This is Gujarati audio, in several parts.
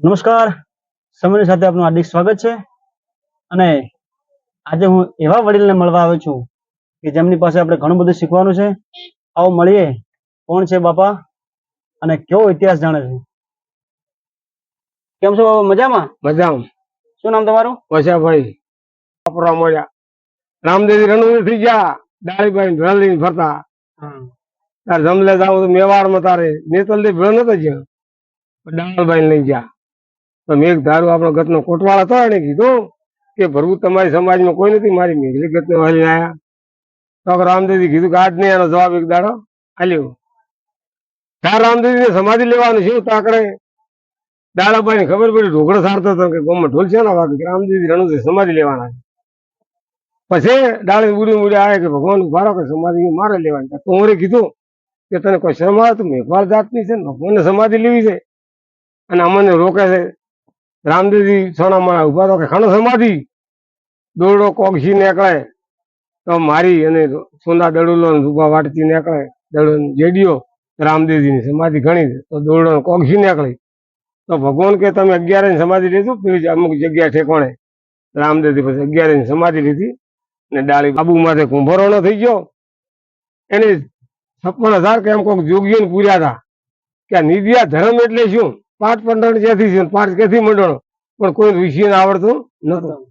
નમસ્કાર. સમયની સાથે આપનું હાર્દિક સ્વાગત છે. અને આજે હું એવા વડીલને મળવા આવ્યો છું કે જેમની પાસે આપણે ઘણું બધું શીખવાનું છે. આવો મળીએ. કોણ છે બાપા? અને કેવો ઇતિહાસ જાણે છે? કેમ છો બાપા? મજામાં? મજામાં. શું નામ તમારું? વસાભાઈ. વાપરવા મળ્યા. રામદેવી રણવીર થઈ ગયા. ડાળીભાઈ ભેળ લઈને ફરતા તારે જમલે જાવ તો મેવાડમાં તારે. નેતલથી ભેળ નતો જ્યાં. ડાળભાઈ લઈ ગયા. તો મેઘ ધારું આપણો ગતનો કોટવાળ હતો એને કીધું કે ભરવું તમારી સમાજમાં કોઈ નથી, મારી મેઘલી ગતને હાલી આવ્યા તો રામદેવજી કીધું કે આજ નહીં એનો જવાબ એક દાડો આલ્યો તાર ને સમાધિ લેવાનું શું તાકડે દાડાભાઈ ને ખબર પડી, ઢોકળો સારતો હતો કે ગોમાં ઢોલ છે ને વાગે રામદેવજી રણુજી સમાધિ લેવાના પછી ડાળે ઉડી ઉડી આવે કે ભગવાન ઉભારો કે સમાધિ મારે લેવાની. તો હું કીધું કે તને કોઈ શરમ આવે મેઘવાળ જાતની છે ને, ભગવાનને સમાધિ લેવી છે. અને અમને રોકે છે. રામદેવજી સોનામાં ઊભા રહો કે ખણો સમાધિ? દોરડો કોગસી નીકળે, તો મારી અને સોના દડુલો ઊભા વાટતી નીકળે દડો જેડીઓ, રામદેવજીની સમાધિ ઘણી તો દોરડો કોગસી નીકળે? તો ભગવાન કે તમે અગિયારની સમાધિ લીધું પેલી અમુક જગ્યા ઠેકોણે. રામદેવજી પછી અગિયારની સમાધિ લીધી ને ડાળી બાબુ માથે કુંભરોનો થઈ ગયો. એને છપ્પન હજાર કે એમ કોઈક જોગીઓને પૂર્યા હતા. કે નિદ્યા ધર્મ એટલે શું? પાંચ પંદર ક્યાંથી છે પાંચ ક્યાંથી મંડળો? પણ કોઈ ઋષિ ને આવડતું નતું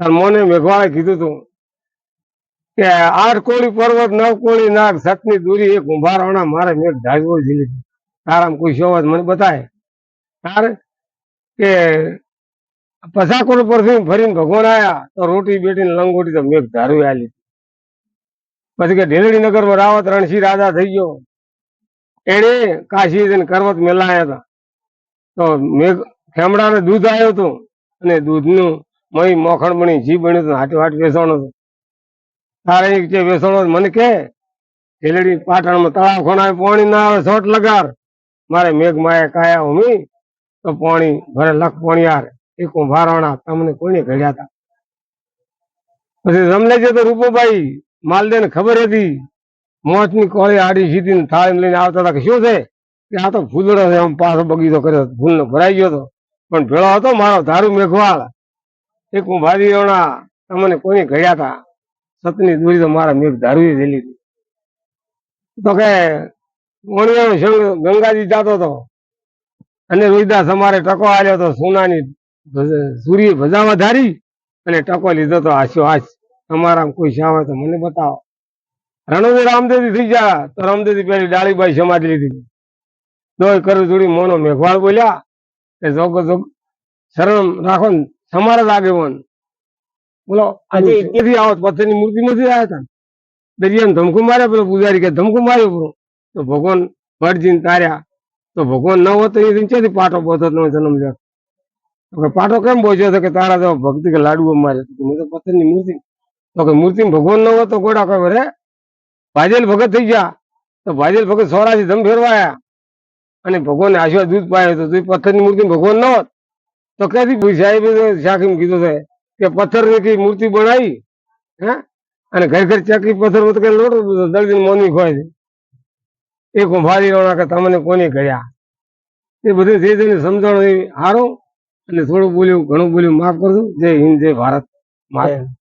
તાર મોને મેઘવાળે કીધું તું કે આઠ કોળી પર્વત નવ કોળી નાગ સતની દૂરી એ કુંભારોણા મારે મેઘ ધારવો જ લીધી. તારામાં કોઈ શોવત મને બતાય તાર? કે પસાકોડ પરથી ફરીને ભગવાન આવ્યા તો રોટી બેટી ને લંગોટી તો મેઘ ધારું આલી પછી કે ઢેલડી નગરમાં રાવત રણસિંહ રાજા થઈ ગયો. એને કાશી કરવત મેલાયા હતા. તો મેઘ ખેમડાને દૂધ આવ્યું હતું અને દૂધનું મહી મોખણ બની જી બન્યું હતું હાટે હાટ વેસણ હતું તારે એક જે વેસણ મને કે ઢેલડી પાટણમાં તળાવ ખોણાય, પાણી ના આવે, શોટ લગાર. મારે મેઘ માયા કાયા ઉમી તો પાણી ભરે લખ પોણિયાર. એ કુંભારણા તમને કોઈને ઘડ્યા હતા પછી રમલે છે તો રૂપોભાઈ માલદે ને ખબર હતી મોચની કોળી આડી સીધી થાળી લઈને આવતા હતા કે શું છે? આ તો ફૂલડો છે, આમ પાછો બગીચો કર્યો ફૂલનો ભરાઈ ગયો હતો પણ ભેળો હતો, મારો ધારું મેઘવાળ. એ કુંભારી રોણા તમને કોઈને ઘડ્યા હતા સતની દોરી તો મારા મેઘ ધારું રેલી હતી. તો કે ગંગાજી જાતો હતો અને રોહિદાસ અમારે ટકો આવ્યો હતો સોનાની સૂર્ય ભજામાં ધારી અને ટકો લીધો તો આશો હાસ તમારા કોઈ શાવ તો મને બતાવો. રણુજી રામદેવજી થઈ ગયા, તો રામદેવજી પેલી ડાળીબાઈ સમાધિ લીધી. દોય કરું જોડી મોનો મેઘવાળ બોલ્યા કે જોગ જોગ શરણ રાખો ને તમારા જ આગેવાન બોલો આજે આજે પથ્થર આવો પથ્થરની મૂર્તિ નથી આવ્યા હતા દરિયાને ધમકું માર્યા પેલો પૂજારી કે ધમકું માર્યો પેલો. તો ભગવાન ભટજીને તાર્યા. તો ભગવાન ન હોત તો એ ક્યાંથી પાટો બોધો નો જન્મ લ્યો તો પાટો કેમ બોજ્યો તો કે તારા જો ભક્તિ કે લાડુ મારે? મેં તો પથ્થરની મૂર્તિ. તો કે મૂર્તિ ભગવાન ન હોત તો ગોડા કહે રે ભાજેલ ભગત થઈ ગયા. તો ભાજેલ ભગત સોરાથી ધમ ફેરવાયા. અને ભગવાન આશીર્વાદ દૂધ પાયો તો તું પથ્થરની મૂર્તિ ભગવાન ન હોત, તો ક્યાંથી સાહેબ શાખીમ કીધું છે કે પથ્થરની કઈ મૂર્તિ બનાવી, હે? અને ઘર ઘર ચકરી પથ્થર તો કઈ લોટ દર્દી મોની ખોય છે એ કુંભારી રોણા કે તમને કોને કર્યા? એ બધું જે જેને સમજાણું એ સારું અને થોડું બોલ્યું, ઘણું બોલ્યું, માફ કરજો. જય હિન્દ, જય ભારત. માતા